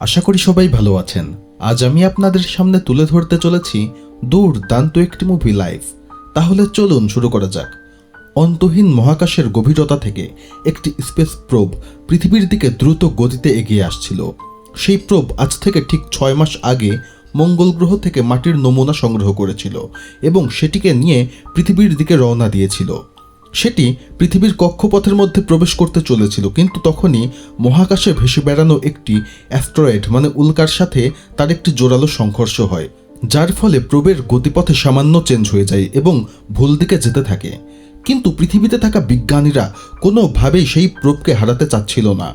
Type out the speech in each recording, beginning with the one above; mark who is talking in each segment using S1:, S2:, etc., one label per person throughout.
S1: আশা করি সবাই ভালো আছেন। আজ আমি আপনাদের সামনে তুলে ধরতে চলেছি দুর্দান্ত একটি মুভি লাইভ তাহলে চলুন শুরু করা যাক। অন্তহীন মহাকাশের গভীরতা থেকে একটি স্পেস প্রোব পৃথিবীর দিকে দ্রুত গতিতে এগিয়ে আসছিল। সেই প্রোব আজ থেকে ঠিক ছয় মাস আগে মঙ্গল গ্রহ থেকে মাটির নমুনা সংগ্রহ করেছিল এবং সেটিকে নিয়ে পৃথিবীর দিকে রওনা দিয়েছিল। সেটি পৃথিবীর কক্ষপথের মধ্যে প্রবেশ করতে চলেছিল, কিন্তু তখনই মহাকাশে ভেসে বেড়ানো একটি অ্যাস্ট্রয়েড মানে উল্কার সাথে তার একটি জোরালো সংঘর্ষ হয়, যার ফলে প্রবের গতিপথে সামান্য চেঞ্জ হয়ে যায় এবং ভুল দিকে যেতে থাকে। কিন্তু পৃথিবীতে থাকা বিজ্ঞানীরা কোনোভাবেই সেই প্রোবকে হারাতে চাচ্ছিল না।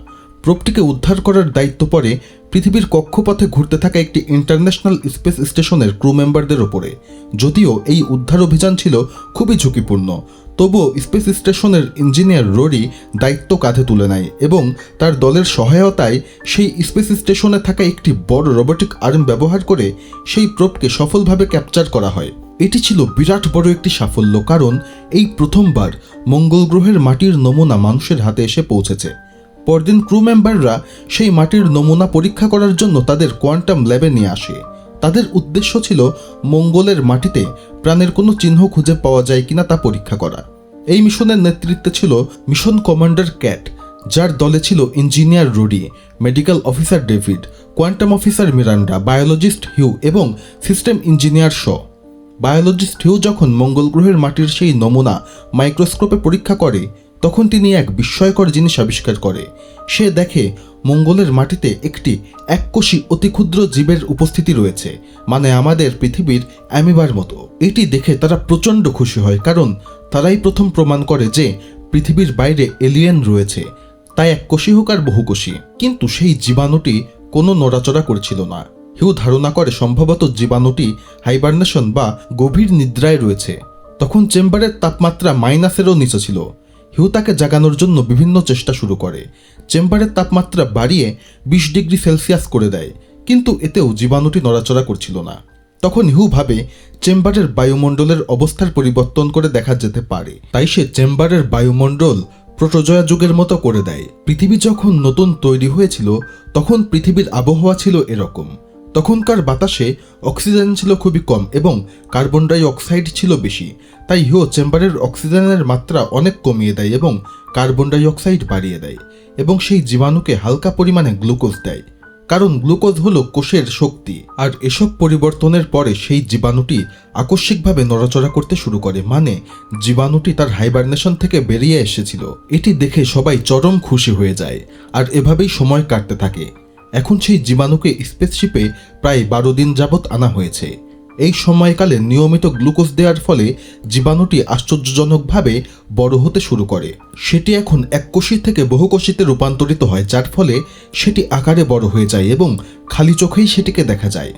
S1: প্রোবটিকে উদ্ধার করার দায়িত্ব পড়ে পৃথিবীর কক্ষপথে ঘুরতে থাকা একটি ইন্টারন্যাশনাল স্পেস স্টেশনের ক্রু মেম্বারদের ওপরে। যদিও এই উদ্ধার অভিযান ছিল খুবই ঝুঁকিপূর্ণ তবুও স্পেস স্টেশনের ইঞ্জিনিয়ার রোরি দায়িত্ব কাঁধে তুলে নেয় এবং তার দলের সহায়তায় সেই স্পেস স্টেশনে থাকা একটি বড় রোবোটিক আর্ম ব্যবহার করে সেই প্রোপকে সফলভাবে ক্যাপচার করা হয়। এটি ছিল বিরাট বড় একটি সাফল্য, কারণ এই প্রথমবার মঙ্গল গ্রহের মাটির নমুনা মানুষের হাতে এসে পৌঁছেছে। পরদিন ক্রু মেম্বাররা সেই মাটির নমুনা পরীক্ষা করার জন্য তাদের কোয়ান্টাম ল্যাবে নিয়ে আসে। তাদের উদ্দেশ্য ছিল মঙ্গলের মাটিতে প্রাণের কোনো চিহ্ন খুঁজে পাওয়া যায় কিনা তা পরীক্ষা করা। এই মিশনের নেতৃত্বে ছিল মিশন কমান্ডার ক্যাট, যার দলে ছিল engineer Rudy, medical officer David, quantum officer Miranda, biologist Hugh এবং system engineer Shaw. Biologist Hugh যখন মঙ্গল গ্রহের মাটির সেই নমুনা মাইক্রোস্কোপে পরীক্ষা করে, তখন তিনি এক বিস্ময়কর জিনিস আবিষ্কার করে। সে দেখে মঙ্গলের মাটিতে একটি এককোষী অতি ক্ষুদ্র জীবের উপস্থিতি রয়েছে মানে আমাদের পৃথিবীর অ্যামিবার মতো। এটি দেখে তারা প্রচণ্ড খুশি হয়, কারণ তারাই প্রথম প্রমাণ করে যে পৃথিবীর বাইরে এলিয়েন রয়েছে, তাই এককোষী হোক আর বহুকোষী কিন্তু সেই জীবাণুটি কোনো নড়াচড়া করছিল না। হিউ ধারণা করে সম্ভবত জীবাণুটি হাইবারনেশন বা গভীর নিদ্রায় রয়েছে। তখন চেম্বারের তাপমাত্রা মাইনাসেরও নিচে ছিল। হিউ তাকে জাগানোর জন্য বিভিন্ন চেষ্টা শুরু করে। চেম্বারের তাপমাত্রা বাড়িয়ে বিশ ডিগ্রি সেলসিয়াস করে দেয়, কিন্তু এতেও জীবাণুটি নড়াচড়া করছিল না। তখন হিউ ভাবে, চেম্বারের বায়ুমণ্ডলের অবস্থার পরিবর্তন করে দেখা যেতে পারে। তাই সে চেম্বারের বায়ুমণ্ডল প্রোটোজয়া যুগের মতো করে দেয়। পৃথিবী যখন নতুন তৈরি হয়েছিল, তখন পৃথিবীর আবহাওয়া ছিল এরকম। তখনকার বাতাসে অক্সিজেন ছিল খুবই কম এবং কার্বন ডাই অক্সাইড ছিল বেশি। তাই হিও চেম্বারের অক্সিজেনের মাত্রা অনেক কমিয়ে দেয় এবং কার্বন ডাই অক্সাইড বাড়িয়ে দেয় এবং সেই জীবাণুকে হালকা পরিমাণে গ্লুকোজ দেয়। কারণ গ্লুকোজ হলো কোষের শক্তি, আর এসব পরিবর্তনের পরে সেই জীবাণুটি আকস্মিকভাবে নড়াচড়া করতে শুরু করে মানে জীবাণুটি তার হাইবারনেশন থেকে বেরিয়ে এসেছিল। এটি দেখে সবাই চরম খুশি হয়ে যায়, আর এভাবেই সময় কাটতে থাকে। এখন সেই জীবাণুকে স্পেসশিপে প্রায় বারো দিন যাবৎ আনা হয়েছে। এই সময়কালে নিয়মিত গ্লুকোজ দেওয়ার ফলে জীবাণুটি আশ্চর্যজনকভাবে বড় হতে শুরু করে। সেটি এখন এককোষী থেকে বহুকোষীতে রূপান্তরিত হয়, যার ফলে সেটি আকারে বড় হয়ে যায় এবং খালি চোখেই সেটিকে দেখা যায়।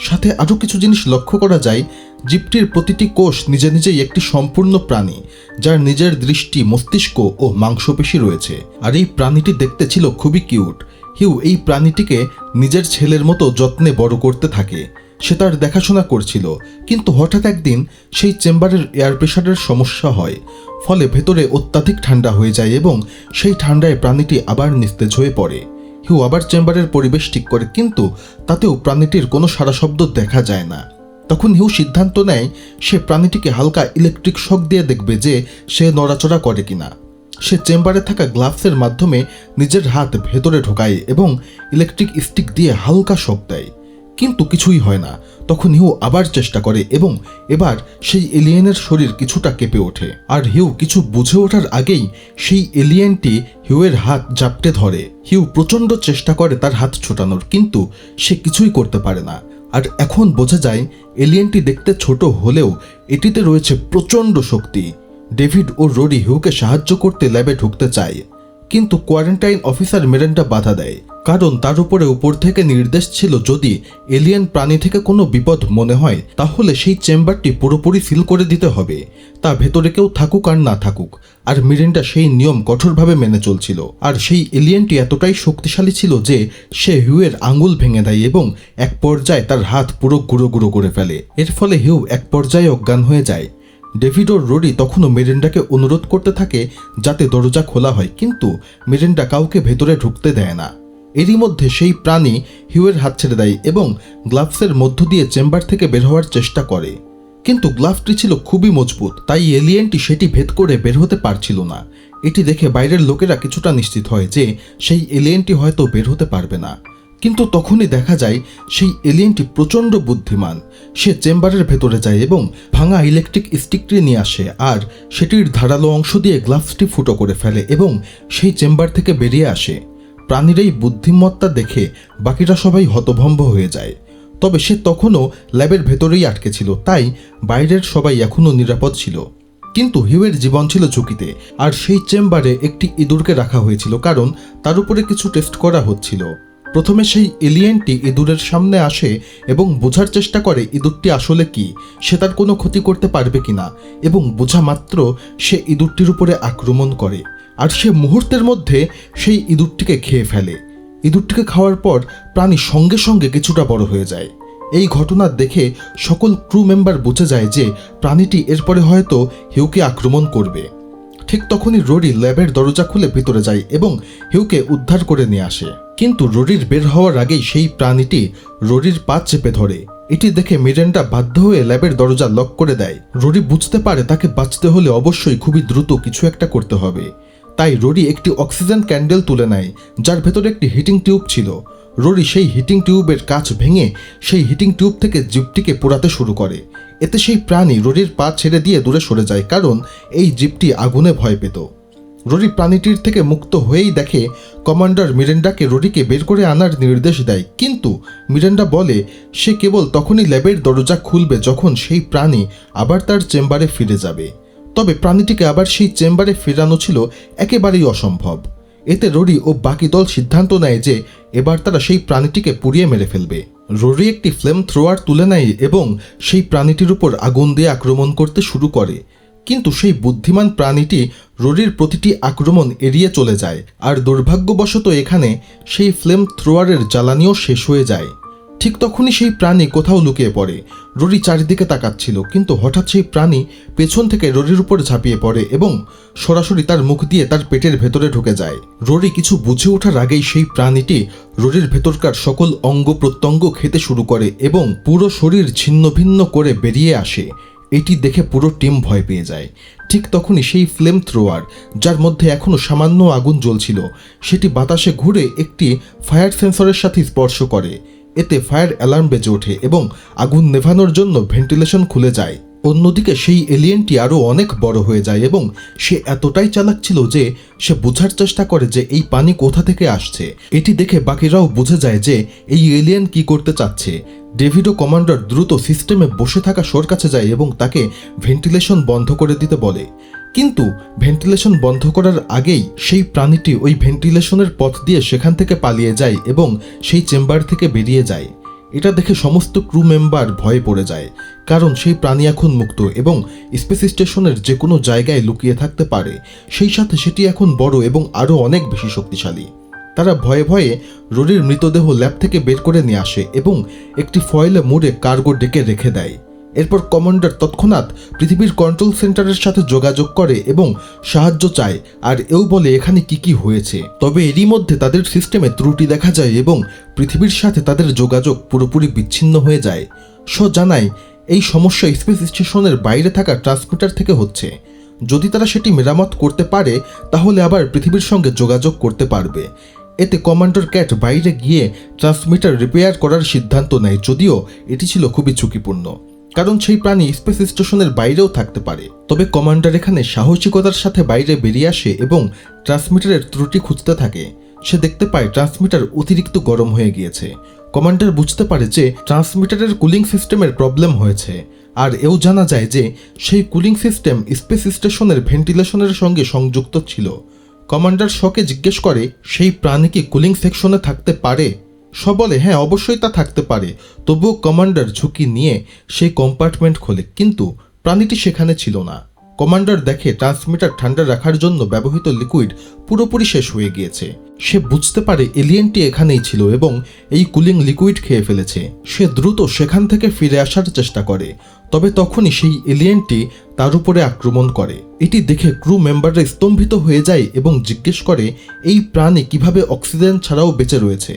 S1: সাথে আরও কিছু জিনিস লক্ষ্য করা যায়, জীবটির প্রতিটি কোষ নিজে নিজেই একটি সম্পূর্ণ প্রাণী, যার নিজের দৃষ্টি, মস্তিষ্ক ও মাংসপেশি রয়েছে। আর এই প্রাণীটি দেখতে ছিল খুবই কিউট। হিউ এই প্রাণীটিকে নিজের ছেলের মতো যত্নে বড় করতে থাকে। সে তার দেখাশোনা করছিল, কিন্তু হঠাৎ একদিন সেই চেম্বারের এয়ার প্রেশারের সমস্যা হয়, ফলে ভেতরে অত্যাধিক ঠান্ডা হয়ে যায় এবং সেই ঠান্ডায় প্রাণীটি আবার নিস্তেজ হয়ে পড়ে। হিউ আবার চেম্বারের পরিবেশ ঠিক করে, কিন্তু তাতেও প্রাণীটির কোনো সারা শব্দ দেখা যায় না। তখন হিউ সিদ্ধান্ত নেয়, সে প্রাণীটিকে হালকা ইলেকট্রিক শক দিয়ে দেখবে যে সে নড়াচড়া করে কিনা। সে চেম্বারে থাকা গ্লাভসের মাধ্যমে নিজের হাত ভেতরে ঢোকায় এবং ইলেকট্রিক স্টিক দিয়ে হালকা শক দেয়। কিন্তু কিছুই হয় না। তখন হিউ আবার চেষ্টা করে এবং এবার সেই এলিয়েনের শরীর কিছুটা কেঁপে ওঠে। আর হিউ কিছু বুঝে ওঠার আগেই সেই এলিয়েনটি হিউয়ের হাত জাপটে ধরে। হিউ প্রচণ্ড চেষ্টা করে তার হাত ছোটানোর, কিন্তু সে কিছুই করতে পারে না। আর এখন বোঝা যায়, এলিয়েনটি দেখতে ছোট হলেও এটিতে রয়েছে প্রচণ্ড শক্তি। ডেভিড ও রোডি হিউকে সাহায্য করতে ল্যাবে ঢুকতে চায়। কিন্তু কোয়ারেন্টাইন অফিসার মেরেন্ডা বাধা দেয়। কারণ তার উপরে উপর থেকে নির্দেশ ছিল যদি এলিয়েন প্রাণী থেকে কোনো বিপদ মনে হয়, তাহলে সেই চেম্বারটি পুরোপুরি সিল করে দিতে হবে। তা ভেতরে কেউ থাকুক আর না থাকুক। আর মিরেন্ডা সেই নিয়ম কঠোরভাবে মেনে চলছিল। আর সেই এলিয়েনটি এতটাই শক্তিশালী ছিল যে সে হিউয়ের আঙুল ভেঙে দেয় এবং এক পর্যায়ে তার হাত পুরো গুঁড়ো গুঁড়ো করে ফেলে। এর ফলে হিউ এক পর্যায়ে অজ্ঞান হয়ে যায়। ডেভিড ও রোডি তখনও মেরেন্ডাকে অনুরোধ করতে থাকে যাতে দরজা খোলা হয়, কিন্তু মেরেন্ডা কাউকে ভেতরে ঢুকতে দেয় না। এরই মধ্যে সেই প্রাণী হিউয়ের হাত ছেড়ে দেয় এবং গ্লাভসের মধ্য দিয়ে চেম্বার থেকে বের হওয়ার চেষ্টা করে। কিন্তু গ্লাভটি ছিল খুবই মজবুত, তাই এলিয়েনটি সেটি ভেদ করে বের হতে পারছিল না। এটি দেখে বাইরের লোকেরা কিছুটা নিশ্চিত হয় যে সেই এলিয়েনটি হয়তো বের হতে পারবে না। কিন্তু তখনই দেখা যায়, সেই এলিয়েনটি প্রচণ্ড বুদ্ধিমান। সে চেম্বারের ভেতরে যায় এবং ভাঙা ইলেকট্রিক স্টিকটি নিয়ে আসে আর সেটির ধারালো অংশ দিয়ে গ্লাভসটি ফুটো করে ফেলে এবং সেই চেম্বার থেকে বেরিয়ে আসে। প্রাণীর এই বুদ্ধিমত্তা দেখে বাকিরা সবাই হতভম্ব হয়ে যায়। তবে সে তখনও ল্যাবের ভেতরেই আটকে ছিল, তাই বাইরের সবাই এখনও নিরাপদ ছিল। কিন্তু হিউয়ের জীবন ছিল ঝুঁকিতে আর সেই চেম্বারে একটি ইঁদুরকে রাখা হয়েছিল, কারণ তার উপরে কিছু টেস্ট করা হচ্ছিল। প্রথমে সেই এলিয়েনটি ইঁদুরের সামনে আসে এবং বোঝার চেষ্টা করে ইঁদুরটি আসলে কি, সে তার কোনো ক্ষতি করতে পারবে কিনা, এবং বোঝা মাত্র সে ইঁদুরটির উপরে আক্রমণ করে। আর সে মুহূর্তের মধ্যে সেই ইঁদুরটিকে খেয়ে ফেলে। ইঁদুরটিকে খাওয়ার পর প্রাণী সঙ্গে সঙ্গে কিছুটা বড় হয়ে যায়। এই ঘটনা দেখে সকল ক্রু মেম্বার বুঝে যায় যে প্রাণীটি এরপরে হয়তো হিউকে আক্রমণ করবে। ঠিক তখনই রোরি ল্যাবের দরজা খুলে ভিতরে যায় এবং হিউকে উদ্ধার করে নিয়ে আসে। কিন্তু রোরির বের হওয়ার আগেই সেই প্রাণীটি রোরির পা চেপে ধরে। এটি দেখে মিরেন্ডা বাধ্য হয়ে ল্যাবের দরজা লক করে দেয়। রোরি বুঝতে পারে তাকে বাঁচতে হলে অবশ্যই খুবই দ্রুত কিছু একটা করতে হবে। তাই রোরি একটি অক্সিজেন ক্যান্ডেল তুলে নেয়, যার ভেতরে একটি হিটিং টিউব ছিল। রোরি সেই হিটিং টিউবের কাজ ভেঙে সেই হিটিং টিউব থেকে জিপটিকে পোড়াতে শুরু করে। এতে সেই প্রাণী রোরির পা ছেড়ে দিয়ে দূরে সরে যায়, কারণ এই জিপটি আগুনে ভয় পেত। রোরি প্রাণীটির থেকে মুক্ত হয়েই দেখে কমান্ডার মিরেন্ডাকে রোরিকে বের করে আনার নির্দেশ দেয়। কিন্তু মিরেন্ডা বলে, সে কেবল তখনই ল্যাবের দরজা খুলবে যখন সেই প্রাণী আবার তার চেম্বারে ফিরে যাবে। তবে প্রাণীটিকে আবার সেই চেম্বারে ফেরানো ছিল একেবারেই অসম্ভব। এতে রোরি ও বাকি দল সিদ্ধান্ত নেয় যে এবার তারা সেই প্রাণীটিকে পুড়িয়ে মেরে ফেলবে। রোরি একটি ফ্লেম থ্রোয়ার তুলে নেয় এবং সেই প্রাণীটির উপর আগুন দিয়ে আক্রমণ করতে শুরু করে। কিন্তু সেই বুদ্ধিমান প্রাণীটি রোরির প্রতিটি আক্রমণ এড়িয়ে চলে যায়। আর দুর্ভাগ্যবশত এখানে সেই ফ্লেম থ্রোয়ারের জ্বালানিও শেষ হয়ে যায়। ঠিক তখনই সেই প্রাণী কোথাও লুকিয়ে পড়ে। রোরি চারিদিকে তাকাচ্ছিল, কিন্তু হঠাৎ সেই প্রাণী পেছন থেকে রোরির উপর ঝাঁপিয়ে পড়ে এবং সরাসরি তার মুখ দিয়ে তার পেটের ভেতরে ঢুকে যায়। রোরি কিছু বুঝে ওঠার আগেই সেই প্রাণীটি রোরির ভেতরকার সকল অঙ্গ প্রত্যঙ্গ খেতে শুরু করে এবং পুরো শরীর ছিন্ন ভিন্ন করে বেরিয়ে আসে। এটি দেখে পুরো টিম ভয় পেয়ে যায়। ঠিক তখনই সেই ফ্লেম থ্রোয়ার, যার মধ্যে এখনও সামান্য আগুন জ্বলছিল, সেটি বাতাসে ঘুরে একটি ফায়ার সেন্সরের সাথে স্পর্শ করে। এতে ফায়ার অ্যালার্ম বেজে ওঠে এবং আগুন নেভানোর জন্য ভেন্টিলেশন খুলে যায়। অন্যদিকে সেই এলিয়েনটি আরও অনেক বড় হয়ে যায় এবং সে এতটাই চালাক ছিল যে সে বোঝার চেষ্টা করে যে এই পানি কোথা থেকে আসছে। এটি দেখে বাকিরাও বুঝে যায় যে এই এলিয়েন কি করতে চাচ্ছে। ডেভিডো কমান্ডার দ্রুত সিস্টেমে বসে থাকা শোর কাছে যায় এবং তাকে ভেন্টিলেশন বন্ধ করে দিতে বলে। কিন্তু ভেন্টিলেশন বন্ধ করার আগেই সেই প্রাণীটি ওই ভেন্টিলেশনের পথ দিয়ে সেখান থেকে পালিয়ে যায় এবং সেই চেম্বার থেকে বেরিয়ে যায়। এটা দেখে সমস্ত ক্রু মেম্বার ভয়ে পড়ে যায়, কারণ সেই প্রাণী এখন মুক্ত এবং স্পেস স্টেশনের যে কোনো জায়গায় লুকিয়ে থাকতে পারে, সেই সাথে সেটি এখন বড় এবং আরও অনেক বেশি শক্তিশালী। তারা ভয়ে ভয়ে রোরির মৃতদেহ ল্যাব থেকে বের করে নিয়ে আসে এবং একটি ফয়েলে মুড়ে কার্গো ডেকে রেখে দেয়। এরপর কমান্ডার তৎক্ষণাৎ পৃথিবীর কন্ট্রোল সেন্টারের সাথে যোগাযোগ করে এবং সাহায্য চায়, আর এও বলে এখানে কি কি হয়েছে। তবে এরই মধ্যে তাদের সিস্টেমে ত্রুটি দেখা যায় এবং পৃথিবীর সাথে তাদের যোগাযোগ পুরোপুরি বিচ্ছিন্ন হয়ে যায়। শ জানায়, এই সমস্যা স্পেস স্টেশনের বাইরে থাকা ট্রান্সমিটার থেকে হচ্ছে। যদি তারা সেটি মেরামত করতে পারে, তাহলে আবার পৃথিবীর সঙ্গে যোগাযোগ করতে পারবে। এতে কমান্ডার ক্যাট বাইরে গিয়ে ট্রান্সমিটার রিপেয়ার করার সিদ্ধান্ত নেয়, যদিও এটি ছিল খুবই ঝুঁকিপূর্ণ। কারণ সেই প্রাণী স্পেস স্টেশনের বাইরেও থাকতে পারে। তবে কমান্ডার এখানে সাহসিকতার সাথে বাইরে বেরিয়ে আসে এবং ট্রান্সমিটারের ত্রুটি খুঁজতে থাকে। সে দেখতে পায় ট্রান্সমিটার অতিরিক্ত গরম হয়ে গিয়েছে। কমান্ডার বুঝতে পারে যে ট্রান্সমিটারের কুলিং সিস্টেমের প্রবলেম হয়েছে। আর এও জানা যায় যে সেই কুলিং সিস্টেম স্পেস স্টেশনের ভেন্টিলেশনের সঙ্গে সংযুক্ত ছিল। কমান্ডার শকে জিজ্ঞেস করে, সেই প্রাণী কি কুলিং সেকশনে থাকতে পারে? স বলে হ্যাঁ অবশ্যই তা থাকতে পারে। তবুও কমান্ডার ঝুঁকি নিয়ে সেই কম্পার্টমেন্ট খোলে, কিন্তু প্রাণীটি সেখানে ছিল না। কমান্ডার দেখে ট্রান্সমিটার ঠান্ডা রাখার জন্য ব্যবহৃত লিকুইড পুরোপুরি শেষ হয়ে গিয়েছে। সে বুঝতে পারে এলিয়েনটি এখানেই ছিল এবং এই কুলিং লিকুইড খেয়ে ফেলেছে। সে দ্রুত সেখান থেকে ফিরে আসার চেষ্টা করে, তবে তখনই সেই এলিয়েনটি তার উপরে আক্রমণ করে। এটি দেখে ক্রু মেম্বাররা স্তম্ভিত হয়ে যায় এবং জিজ্ঞেস করে, এই প্রাণী কীভাবে অক্সিজেন ছাড়াও বেঁচে রয়েছে?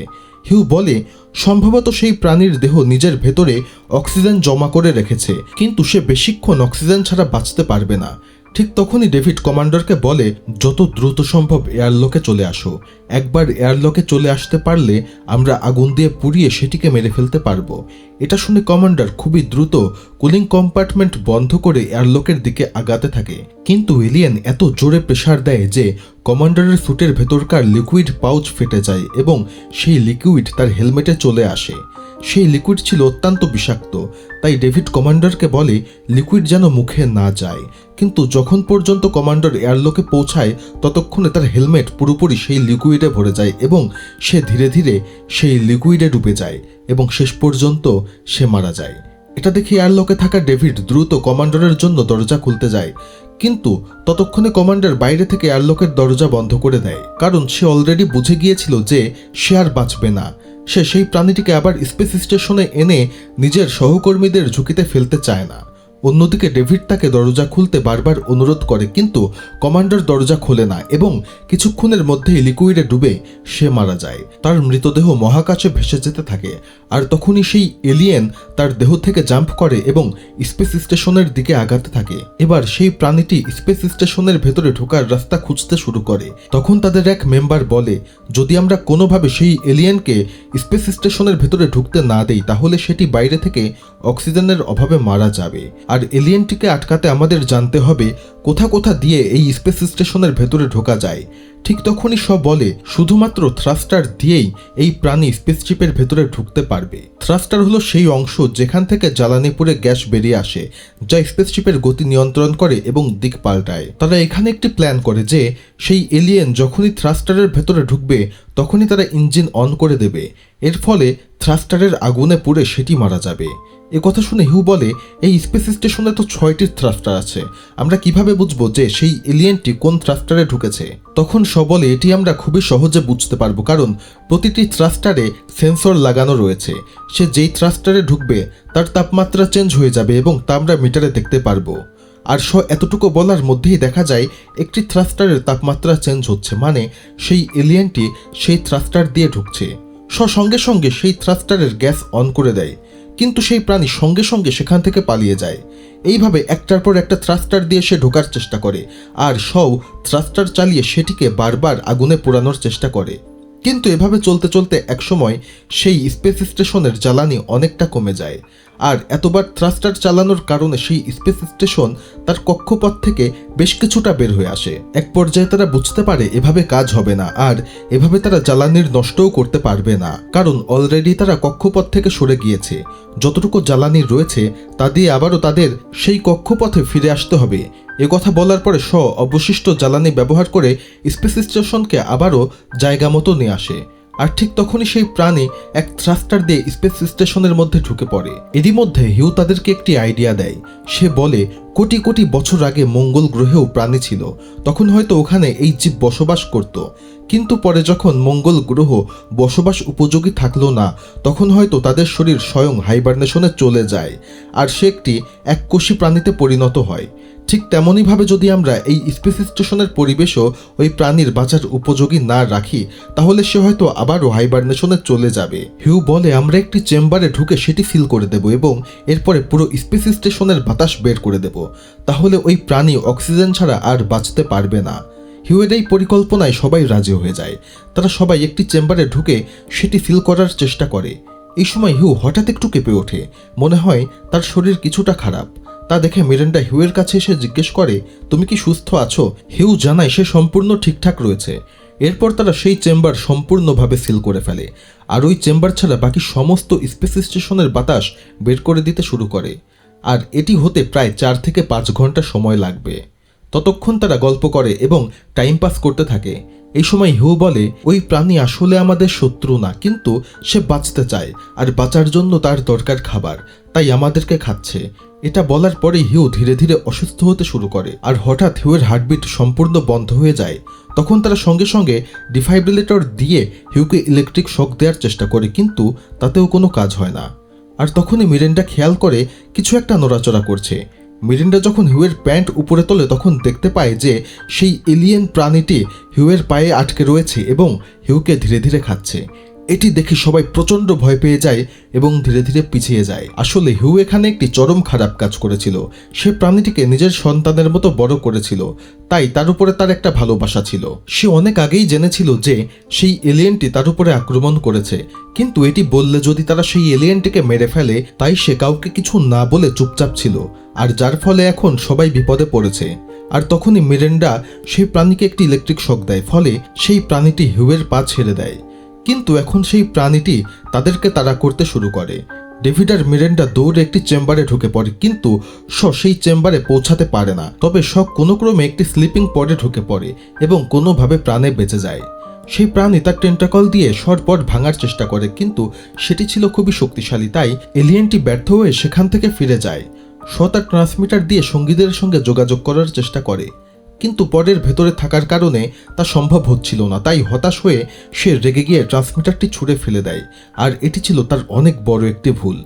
S1: হিউ বলে, সম্ভবত সেই প্রাণীর দেহ নিজের ভেতরে অক্সিজেন জমা করে রেখেছে, কিন্তু সে বেশিক্ষণ অক্সিজেন ছাড়া বাঁচতে পারবে না। ঠিক তখনই ডেভিড কমান্ডারকে বলে, যত দ্রুত সম্ভব এয়ারলকে চলে আসো। একবার এয়ারলকে চলে আসতে পারলে আমরা আগুন দিয়ে পুড়িয়ে সেটিকে মেরে ফেলতে পারব। এটা শুনে কমান্ডার খুবই দ্রুত কুলিং কম্পার্টমেন্ট বন্ধ করে এয়ারলকের দিকে আগাতে থাকে। কিন্তু এলিয়েন এত জোরে প্রেসার দেয় যে কমান্ডারের স্যুটের ভেতরকার লিকুইড পাউচ ফেটে যায় এবং সেই লিকুইড তার হেলমেটে চলে আসে। সেই লিকুইড ছিল অত্যন্ত বিষাক্ত, তাই ডেভিড কমান্ডারকে বলে লিকুইড যেন মুখে না যায়। কিন্তু যখন পর্যন্ত কমান্ডার এয়ারলোকে পৌঁছায়, ততক্ষণে তার হেলমেট পুরোপুরি সেই লিকুইডে ভরে যায় এবং সে ধীরে ধীরে সেই লিকুইডে ডুবে যায় এবং শেষ পর্যন্ত সে মারা যায়। এটা দেখে এয়ারলোকে থাকা ডেভিড দ্রুত কমান্ডারের জন্য দরজা খুলতে যায়। কিন্তু ততক্ষণে কমান্ডার বাইরে থেকে এয়ারলকের দরজা বন্ধ করে দেয়, কারণ সে অলরেডি বুঝে গিয়েছিল যে সে আর বাঁচবে না। সে সেই প্রাণীটিকে আবার স্পেস স্টেশনে এনে নিজের সহকর্মীদের ঝুঁকিতে ফেলতে চায় না। অন্যদিকে ডেভিড তাকে দরজা খুলতে বারবার অনুরোধ করে, কিন্তু কমান্ডার দরজা খোলে না এবং কিছুক্ষণের মধ্যেই লিকুইডে ডুবে সে মারা যায়। তার মৃতদেহ মহাকাশে ভেসে যেতে থাকে, আর তখনই সেই এলিয়েন তার দেহ থেকে জাম্প করে এবং স্পেস স্টেশনের দিকে আগাতে থাকে। এবার সেই প্রাণীটি স্পেস স্টেশনের ভেতরে ঢোকার রাস্তা খুঁজতে শুরু করে। তখন তাদের এক মেম্বার বলে, যদি আমরা কোনোভাবে সেই এলিয়েনকে স্পেস স্টেশনের ভেতরে ঢুকতে না দেই, তাহলে সেটি বাইরে থেকে অক্সিজেনের অভাবে মারা যাবে। আর এলিয়েনটিকে আটকাতে আমাদের জানতে হবে কোথা কোথা দিয়ে এই স্পেস স্টেশনের ভেতরে ঢোকা যায়। ঠিক তখনই সব বলে, শুধুমাত্র থ্রাস্টার দিয়েই এই প্রাণী স্পেসশিপের ভেতরে ঢুকতে পারবে। থ্রাস্টার হলো সেই অংশ যেখান থেকে জ্বালানি পুড়ে গ্যাস বেরিয়ে আসে, যা স্পেসশিপের গতি নিয়ন্ত্রণ করে এবং দিক পাল্টায়। তারা এখানে একটি প্ল্যান করে যে, সেই এলিয়েন যখনই থ্রাস্টারের ভেতরে ঢুকবে, তখনই তারা ইঞ্জিন অন করে দেবে। এর ফলে থ্রাস্টারের আগুনে পুড়ে সেটি মারা যাবে। এ কথা শুনে হিউ বলে, এই স্পেস স্টেশনে তো ছয়টি থ্রাস্টার আছে। আমরা কীভাবে বুঝব যে সেই এলিয়েনটি কোন থ্রাস্টারে ঢুকেছে? তখন স বলে, এটি আমরা খুবই সহজে বুঝতে পারব, কারণ প্রতিটি থ্রাস্টারে সেন্সর লাগানো রয়েছে। সে যেই থ্রাস্টারে ঢুকবে, তার তাপমাত্রা চেঞ্জ হয়ে যাবে এবং তা আমরা মিটারে দেখতে পারব। আর স এতটুকু বলার মধ্যেই দেখা যায়, একটি থ্রাস্টারের তাপমাত্রা চেঞ্জ হচ্ছে মানে সেই এলিয়েনটি সেই থ্রাস্টার দিয়ে ঢুকছে। স সঙ্গে সঙ্গে সেই থ্রাস্টারের গ্যাস অন করে দেয়। কিন্তু সেই প্রাণী সঙ্গে সঙ্গে সেখান থেকে পালিয়ে যায়। এইভাবে একটার পর একটা থ্রাস্টার দিয়ে সে ঢোকার চেষ্টা করে, আর সও থ্রাস্টার চালিয়ে সেটিকে বারবার আগুনে পোড়ানোর চেষ্টা করে। কিন্তু এভাবে চলতে চলতে একসময় সেই স্পেস স্টেশনের জ্বালানি অনেকটা কমে যায় আর এতবার থ্রাস্টার চালানোর কারণে সেই স্পেস স্টেশন তার কক্ষপথ থেকে বেশ কিছুটা বের হয়ে আসে। এক পর্যায়ে তারা বুঝতে পারে এভাবে কাজ হবে না আর এভাবে তারা জ্বালানির নষ্টও করতে পারবে না। কারণ অলরেডি তারা কক্ষপথ থেকে সরে গিয়েছে। যতটুকু জ্বালানি রয়েছে তা দিয়ে আবারও তাদের সেই কক্ষপথে ফিরে আসতে হবে। এ কথা বলার পরে স অবশিষ্ট জ্বালানি ব্যবহার করে স্পেস স্টেশনকে আবারও জায়গা মতো নিয়ে আসে। আর ঠিক তখনই সেই প্রাণী এক থ্রাস্টার দিয়ে স্পেস স্টেশনের মধ্যে ঢুকে পড়ে। এরই মধ্যে হিউ তাদেরকে একটি আইডিয়া দেয়। সে বলে, কোটি কোটি বছর আগে মঙ্গল গ্রহেও প্রাণী ছিল। তখন হয়তো ওখানে এই জীব বসবাস করত। কিন্তু পরে যখন মঙ্গল গ্রহ বসবাস উপযোগী থাকল না, তখন হয়তো তাদের শরীর স্বয়ং হাইবারনেশনে চলে যায়। আর সে একটি এককোষী প্রাণীতে পরিণত হয়। ঠিক তেমনইভাবে যদি আমরা এই স্পেস স্টেশনের পরিবেশও ওই প্রাণীর বাঁচার উপযোগী না রাখি, তাহলে সে হয়তো আবারও হাইবারনেশনে চলে যাবে। হিউ বলে, আমরা একটি চেম্বারে ঢুকে সেটি সিল করে দেব এবং এরপরে পুরো স্পেস স্টেশনের বাতাস বের করে দেব। তাহলে ওই প্রাণী অক্সিজেন ছাড়া আর বাঁচতে পারবে না। হিউয়ের এই পরিকল্পনায় সবাই রাজি হয়ে যায়। তারা সবাই একটি চেম্বারে ঢুকে সেটি সিল করার চেষ্টা করে। এই সময় হিউ হঠাৎ একটু কেঁপে ওঠে। মনে হয় তার শরীর কিছুটা খারাপ। তা দেখে মিরেন্ডা হিউয়ের কাছে এসে জিজ্ঞেস করে, তুমি কি সুস্থ আছো? হিউ জানায় সে সম্পূর্ণ ঠিকঠাক রয়েছে। এরপর তারা সেই চেম্বার সম্পূর্ণভাবে সিল করে ফেলে। আর ওই চেম্বার ছাড়া বাকি সমস্ত স্পেস স্টেশনের বাতাস বের করে দিতে শুরু করে। আর এটি হতে প্রায় চার থেকে পাঁচ ঘণ্টা সময় লাগবে। ততক্ষণ তারা গল্প করে এবং টাইম পাস করতে থাকে। এই সময় হিউ বলে, ওই প্রাণী আসলে আমাদের শত্রু না, কিন্তু সে বাঁচতে চায়। আর বাঁচার জন্য তার দরকার খাবার। তাই আমাদেরকে খাচ্ছে। এটা বলার পরেই হিউ ধীরে ধীরে অসুস্থ হতে শুরু করে। আর হঠাৎ হিউয়ের হার্টবিট সম্পূর্ণ বন্ধ হয়ে যায়। তখন তারা সঙ্গে সঙ্গে ডিফাইব্রিলেটর দিয়ে হিউকে ইলেকট্রিক শক দেওয়ার চেষ্টা করে, কিন্তু তাতেও কোনো কাজ হয় না। আর তখনই মিরেন্ডা খেয়াল করে কিছু একটা নড়াচড়া করছে। মিরিন্ডা যখন হিউয়ের প্যান্ট উপরে তোলে, তখন দেখতে পায় যে সেই এলিয়েন প্রাণীটি হিউয়ের পায়ে আটকে রয়েছে এবং হিউকে ধীরে ধীরে খাচ্ছে। এটি দেখে সবাই প্রচণ্ড ভয় পেয়ে যায় এবং ধীরে ধীরে পিছিয়ে যায়। আসলে হিউ এখানে একটি চরম খারাপ কাজ করেছিল। সে প্রাণীটিকে নিজের সন্তানের মতো বড় করেছিল। তাই তার উপরে তার একটা ভালোবাসা ছিল। সে অনেক আগেই জেনেছিল যে সেই এলিয়েনটি তার উপরে আক্রমণ করেছে। কিন্তু এটি বললে যদি তারা সেই এলিয়েনটিকে মেরে ফেলে, তাই সে কাউকে কিছু না বলে চুপচাপ ছিল। আর যার ফলে এখন সবাই বিপদে পড়েছে। আর তখনই মিরেন্ডা সেই প্রাণীকে একটি ইলেকট্রিক শক দেয়। ফলে সেই প্রাণীটি হিউয়ের পা ছেড়ে দেয়। কিন্তু এখন সেই প্রাণীটি তাদেরকে তাড়া করতে শুরু করে। ডেভিড আর মিরেন্ডা দৌড়ে একটি চেম্বারে ঢুকে পড়ে, কিন্তু স সেই চেম্বারে পৌঁছাতে পারে না। তবে শ কোনো ক্রমে একটি স্লিপিং পডে ঢুকে পড়ে এবং কোনোভাবে প্রাণে বেঁচে যায়। সেই প্রাণী তার টেন্টাকল দিয়ে শরপট ভাঙার চেষ্টা করে, কিন্তু সেটি ছিল খুবই শক্তিশালী, তাই এলিয়েনটি ব্যর্থ হয়ে সেখান থেকে ফিরে যায়। শ তার ট্রান্সমিটার দিয়ে সঙ্গীদের সঙ্গে যোগাযোগ করার চেষ্টা করে। কিন্তু পরের ভেতরে থাকার কারণে তা সম্ভব হচ্ছিল না। তাই হতাশ হয়ে সে রেগে গিয়ে ট্রান্সমিটারটি ছুঁড়ে ফেলে দেয়। আর এটি ছিল তার অনেক বড় একটি ভুল।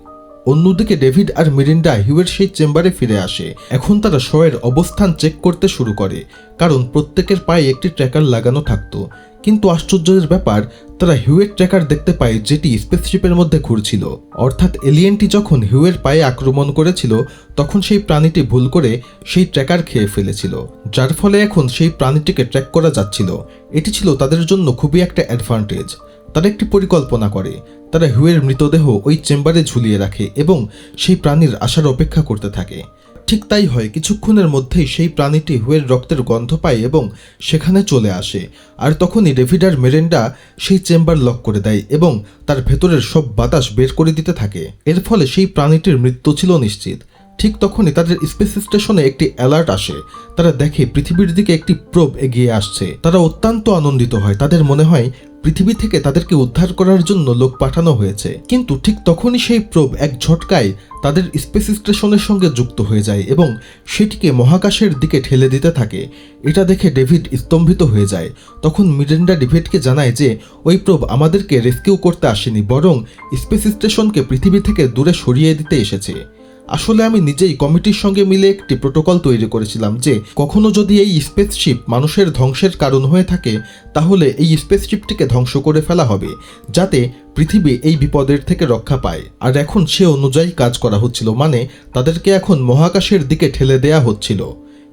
S1: অন্যদিকে ডেভিড আর মিরিন্ডা হিউয়ের সেই চেম্বারে ফিরে আসে। এখন তারা শয়ের অবস্থান চেক করতে শুরু করে, কারণ প্রত্যেকের পায়ে একটি ট্র্যাকার লাগানো থাকতো। কিন্তু আশ্চর্যের ব্যাপার, তারা হিউয়ের ট্র্যাকার দেখতে পায় যেটি স্পেসশিপের মধ্যে ঘুরছিল। অর্থাৎ এলিয়েনটি যখন হিউয়ের পায়ে আক্রমণ করেছিল, তখন সেই প্রাণীটি ভুল করে সেই ট্র্যাকার খেয়ে ফেলেছিল, যার ফলে এখন সেই প্রাণীটিকে ট্র্যাক করা যাচ্ছিল। এটি ছিল তাদের জন্য খুবই একটা অ্যাডভান্টেজ তারা একটি পরিকল্পনা করে। তারা হিউয়ের মৃতদেহ ওই চেম্বারে ঝুলিয়ে রাখে এবং সেই প্রাণীর আসার অপেক্ষা করতে থাকে। ঠিক তাই হয়, কিছুক্ষণের মধ্যেই সেই প্রাণীটি হুয়ের রক্তের গন্ধ পায় এবং সেখানে চলে আসে। আর তখনই ডেভিডার মেরেন্ডা সেই চেম্বার লক করে দেয় এবং তার ভেতরের সব বাতাস বের করে দিতে থাকে। এর ফলে সেই প্রাণীটির মৃত্যু ছিল নিশ্চিত। ঠিক তখনই তাদের স্পেস স্টেশনে একটি অ্যালার্ট আসে। তারা দেখে পৃথিবীর দিকে একটি প্রোব এগিয়ে আসছে। তারা অত্যন্ত আনন্দিত হয়। তাদের মনে হয় পৃথিবী থেকে তাদেরকে উদ্ধার করার জন্য লোক পাঠানো হয়েছে। কিন্তু ঠিক তখনই সেই প্রোব এক ঝটকায় তাদের স্পেস স্টেশনের সঙ্গে যুক্ত হয়ে যায় এবং সেটিকে মহাকাশের দিকে ঠেলে দিতে থাকে। এটা দেখে ডেভিড স্তম্ভিত হয়ে যায়। তখন মিরেন্ডা ডেভিডকে জানায় যে, ওই প্রোব আমাদেরকে রেস্কিউ করতে আসেনি, বরং স্পেস স্টেশনকে পৃথিবী থেকে দূরে সরিয়ে দিতে এসেছে। আসলে আমি নিজেই কমিটির সঙ্গে মিলে একটি প্রোটোকল তৈরি করেছিলাম যে কখনো যদি এই স্পেসশিপ মানুষের ধ্বংসের কারণ হয়ে থাকে, তাহলে এই স্পেসশিপটিকে ধ্বংস করে ফেলা হবে, যাতে পৃথিবী এই বিপদের থেকে রক্ষা পায়। আর এখন সে অনুযায়ী কাজ করা হচ্ছিল মানে তাদেরকে এখন মহাকাশের দিকে ঠেলে দেয়া হচ্ছিল।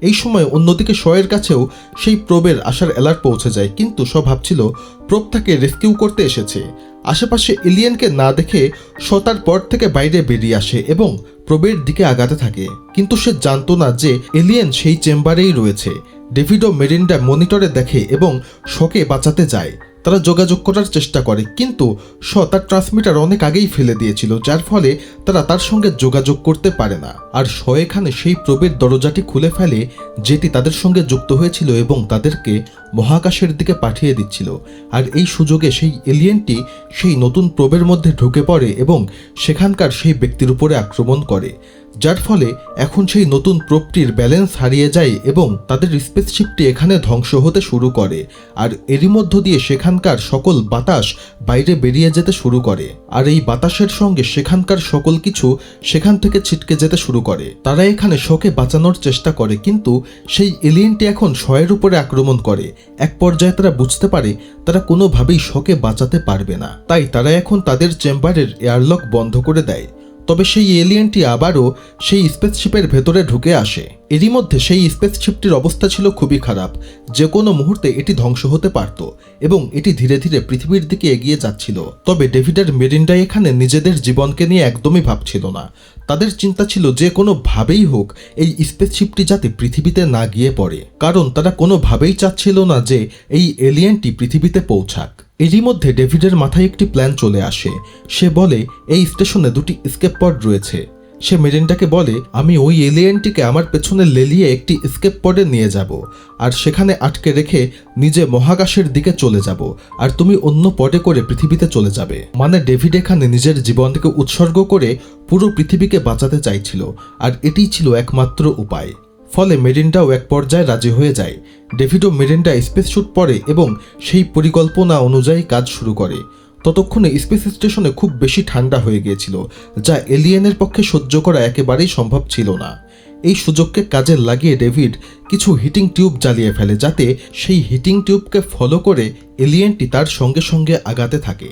S1: এই সময় অন্যদিকে শয়ের কাছেও সেই প্রবের আসার অ্যালার্ট পৌঁছে যায়, কিন্তু সব ভাবছিল প্রব তাকে রেস্কিউ করতে এসেছে। আশেপাশে এলিয়েনকে না দেখে শতার তার পর থেকে বাইরে বেরিয়ে আসে এবং প্রবের দিকে আগাতে থাকে। কিন্তু সে জানতো না যে এলিয়েন সেই চেম্বারেই রয়েছে। ডেভিড ও মেরিন্ডা মনিটরে দেখে এবং শকে বাঁচাতে যায়। তারা যোগাযোগ করার চেষ্টা করে, কিন্তু স তার ট্রান্সমিটার অনেক আগেই ফেলে দিয়েছিল, যার ফলে তারা তার সঙ্গে যোগাযোগ করতে পারে না। আর শ এখানে সেই প্রবের দরজাটি খুলে ফেলে, যেটি তাদের সঙ্গে যুক্ত হয়েছিল এবং তাদেরকে মহাকাশের দিকে পাঠিয়ে দিচ্ছিল। আর এই সুযোগে সেই এলিয়েনটি সেই নতুন প্রবের মধ্যে ঢুকে পড়ে এবং সেখানকার সেই ব্যক্তির উপরে আক্রমণ করে। যার ফলে এখন সেই নতুন প্রোপটির ব্যালেন্স হারিয়ে যায় এবং তাদের স্পেসশিপটি এখানে ধ্বংস হতে শুরু করে। আর এরই মধ্য দিয়ে সেখানকার সকল বাতাস বাইরে বেরিয়ে যেতে শুরু করে। আর এই বাতাসের সঙ্গে সেখানকার সকল কিছু সেখান থেকে ছিটকে যেতে শুরু করে। তারা এখানে শকে বাঁচানোর চেষ্টা করে, কিন্তু সেই এলিয়েনটি এখন শয়ের উপরে আক্রমণ করে। এক পর্যায়ে তারা বুঝতে পারে তারা কোনোভাবেই শকে বাঁচাতে পারবে না। তাই তারা এখন তাদের চেম্বারের এয়ারলক বন্ধ করে দেয়। তবে সেই এলিয়েনটি আবারও সেই স্পেসশিপের ভেতরে ঢুকে আসে। এরই মধ্যে সেই স্পেসশিপটির অবস্থা ছিল খুবই খারাপ। যে কোনো মুহূর্তে এটি ধ্বংস হতে পারত এবং এটি ধীরে ধীরে পৃথিবীর দিকে এগিয়ে যাচ্ছিল। তবে ডেভিডের মেরিন্ডা এখানে নিজেদের জীবনকে নিয়ে একদমই ভাবছিল না। তাদের চিন্তা ছিল যে কোনোভাবেই হোক এই স্পেসশিপটি যাতে পৃথিবীতে না গিয়ে পড়ে। কারণ তারা কোনোভাবেই চাচ্ছিল না যে এই এলিয়েনটি পৃথিবীতে পৌঁছাক। এরই মধ্যে ডেভিডের মাথায় একটি প্ল্যান চলে আসে। সে বলে, এই স্টেশনে দুটি স্কেপ পড রয়েছে। সে মেরিনটাকে বলে, আমি ওই এলিয়েনটিকে আমার পেছনে লেলিয়ে একটি স্কেপ পডে নিয়ে যাব, আর সেখানে আটকে রেখে নিজে মহাকাশের দিকে চলে যাব, আর তুমি অন্য পডে করে পৃথিবীতে চলে যাবে। মানে ডেভিড এখানে নিজের জীবনকে উৎসর্গ করে পুরো পৃথিবীকে বাঁচাতে চাইছিল, আর এটিই ছিল একমাত্র উপায়। ফলে মেরিন্ডাও এক পর্যায়ে রাজি হয়ে যায়। ডেভিডও মেরিন্ডা স্পেস শ্যুট পরে এবং সেই পরিকল্পনা অনুযায়ী কাজ শুরু করে। ততক্ষণে স্পেস স্টেশনে খুব বেশি ঠান্ডা হয়ে গিয়েছিল, যা এলিয়েনের পক্ষে সহ্য করা একেবারেই সম্ভব ছিল না। এই সুযোগকে কাজে লাগিয়ে ডেভিড কিছু হিটিং টিউব জ্বালিয়ে ফেলে, যাতে সেই হিটিং টিউবকে ফলো করে এলিয়েনটি তার সঙ্গে সঙ্গে আগাতে থাকে।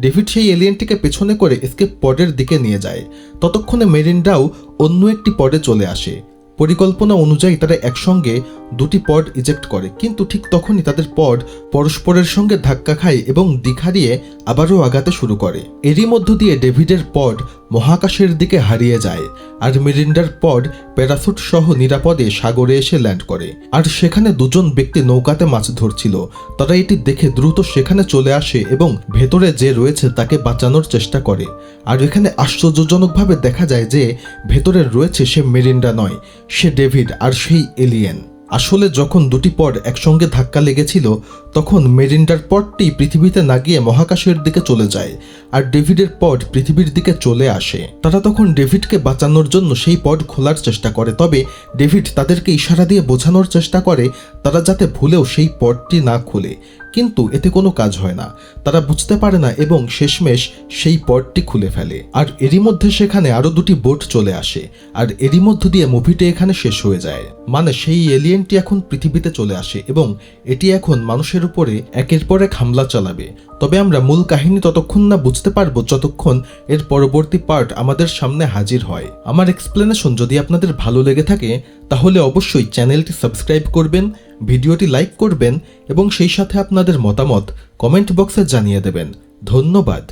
S1: ডেভিড সেই এলিয়েনটিকে পেছনে করে এসকেপ পডের দিকে নিয়ে যায়। ততক্ষণে মেরিন্ডাও অন্য একটি পডে চলে আসে। পরিকল্পনা অনুযায়ী তারা একসঙ্গে দুটি পড ইজেক্ট করে, কিন্তু ঠিক তখনই তাদের পড পরস্পরের সঙ্গে ধাক্কা খায় এবং দিঘা দিয়ে আবারও আগাতে শুরু করে। এরই মধ্য দিয়ে ডেভিডের পড মহাকাশের দিকে হারিয়ে যায়। আর মেরিন্ডার পড প্যারাসুট সহ নিরাপদে সাগরে এসে ল্যান্ড করে। আর সেখানে দুজন ব্যক্তি নৌকাতে মাছ ধরছিল। তারা এটি দেখে দ্রুত সেখানে চলে আসে এবং ভেতরে যে রয়েছে তাকে বাঁচানোর চেষ্টা করে। আর এখানে আশ্চর্যজনকভাবে দেখা যায় যে ভেতরে রয়েছে সে মেরিন্ডা নয়, সে ডেভিড আর সেই এলিয়েন। আসলে যখন দুটি পড একসঙ্গে ধাক্কা লেগেছিল, তখন মেরিন্ডার পডটি পৃথিবীতে না গিয়ে মহাকাশের দিকে চলে যায় আর ডেভিডের পড পৃথিবীর দিকে চলে আসে। তারা তখন ডেভিডকে বাঁচানোর জন্য সেই পড খোলার চেষ্টা করে, তবে ডেভিড তাদেরকে ইশারা দিয়ে বোঝানোর চেষ্টা করে তারা যাতে ভুলেও সেই পডটি না খুলে। কিন্তু এতে কোনো কাজ হয় না। তারা বুঝতে পারে না এবং শেষমেশ সেই পডটি খুলে ফেলে। আর এরই মধ্যে সেখানে আরও দুটি বোট চলে আসে, আর এরই মধ্য দিয়ে মুভিটি এখানে শেষ হয়ে যায়। মানে সেই এলিয়েনটি এখন পৃথিবীতে চলে আসে এবং এটি এখন মানুষের উপরে একের পর এক হামলা চালাবে। তবে আমরা মূল কাহিনী ততক্ষণ না বুঝতে পারব যতক্ষণ এর পরবর্তী পার্ট আমাদের সামনে হাজির হয়। আমার এক্সপ্লেনেশন যদি আপনাদের ভালো লেগে থাকে, তাহলে অবশ্যই চ্যানেলটি সাবস্ক্রাইব করবেন, ভিডিওটি লাইক করবেন এবং সেই সাথে আপনাদের মতামত কমেন্ট বক্সে জানিয়ে দেবেন। ধন্যবাদ।